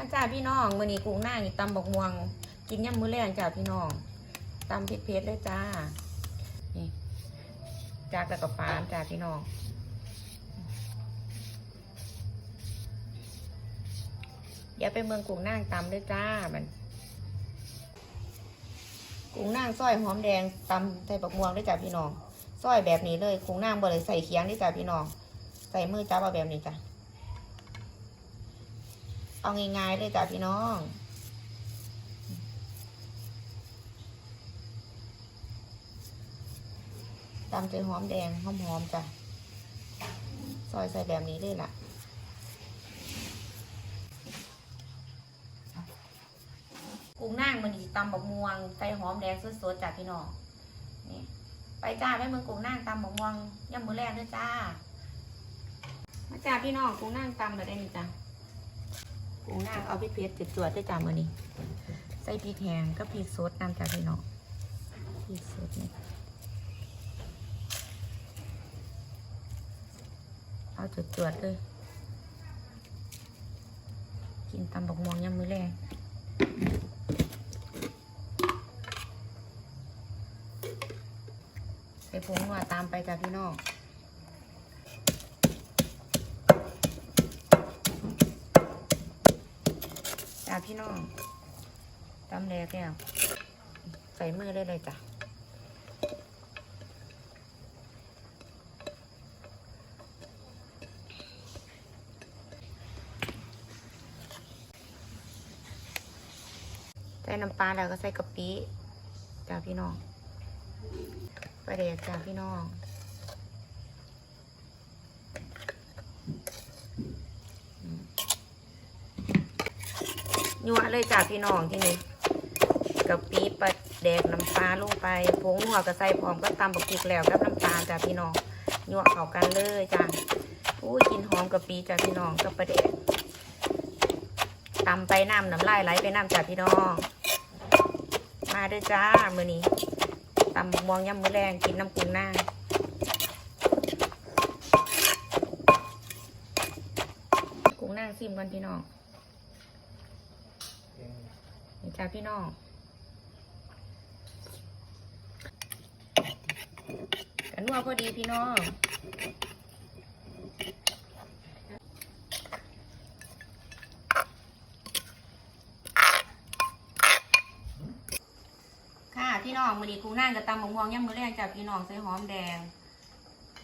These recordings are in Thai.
อาจ้าพี่น้องมือนี้กุ้งหน้านี่ตำบกม่วง กินยำมื้อแรงจ้าพี่น้องตำเผ็ดๆเลยจ้า นี่จากแล้วก็ปานจ้าพี่น้องเดี๋ยวไปเมืองกุ้งนางตำด้วยจ้ามันกุ้งนางซอยหอมแดงตำใส่บักม่วงด้วยจ้าพี่น้องซอยแบบนี้เลยกุ้งนางบ่เลยใส่เคียงด้วยจ้าพี่น้อง ใส่มือจับเอาแบบนี้จ้ะ เอาง่ายๆเลยจ้ะพี่น้องตำใจหอมแดงหอมๆจ้ะซอยใส่แบบนี้เลยล่ะกุ้งนั่งมันอีตำบักม่วงใส่หอมแดงสดๆจ้ะพี่น้องนี่ไปจ้าไปเมืองกุ้งนั่งตำบักม่วงย่ำมือแรกด้วยจ้า มาจ้าพี่น้องกุ้งนั่งตำแบบนี้จ้ะกุ้ง นางเอาพริกเผ็ดจุดจวดด้จ้ามือนี้ใส่พริกแห้งก็พริกสดน้ำจ้าพี่น้องพริกสดนี่เอาจุดจวดเลย กินตำบักม่วงยำมือแรงใส่ผงนัวตามไปจ้าพี่น้อง พี่น้องตำแดกแล้วใส่มือได้เลยจ้ะใส่น้ำปลาแล้วก็ใส่กะปิจ้าพี่น้องไปเด็กจ้าพี่น้อง ยัวเลยจ้าพี่น้องที่นี่กะปิปลาแดกน้ำปลาลงไปผงหัวก็ใส่พร้อมก็ตำบักพริกแล้วกับน้ำตาลจ้าพี่น้องยัวเข้ากันเลยจ้าอู้กินหอมกะปิจ้าพี่น้องกับปลาแดกตำไปน้ำน้ำลายไหลไปน้ำจ้าพี่น้อง มาด้อจ้ามือนี้ตำม่วงยำมือแรงกินน้ำกุ้งหน้ากุ้งหน้าซิมก่อนพี่น้อง นี่จ้าพี่น้องกันนัวพอดีพี่น้องค่ะพี่น้องมือนี้กูนั่งกับตำมะม่วงย่ำมือแรงจากพี่น้องใส่หอมแดง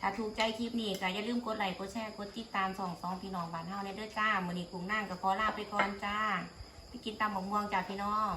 ถ้าถูกใจคลิปนี้ก็อย่าลืมกดไลค์กดแชร์กดติดตามสองสองพี่น้องบ้านเฮาในเด้อจ้ามือนี้กูนั่งกับพอลาไปก่อนจ้า ไปกินตำมหม่วงจากพี่น้อง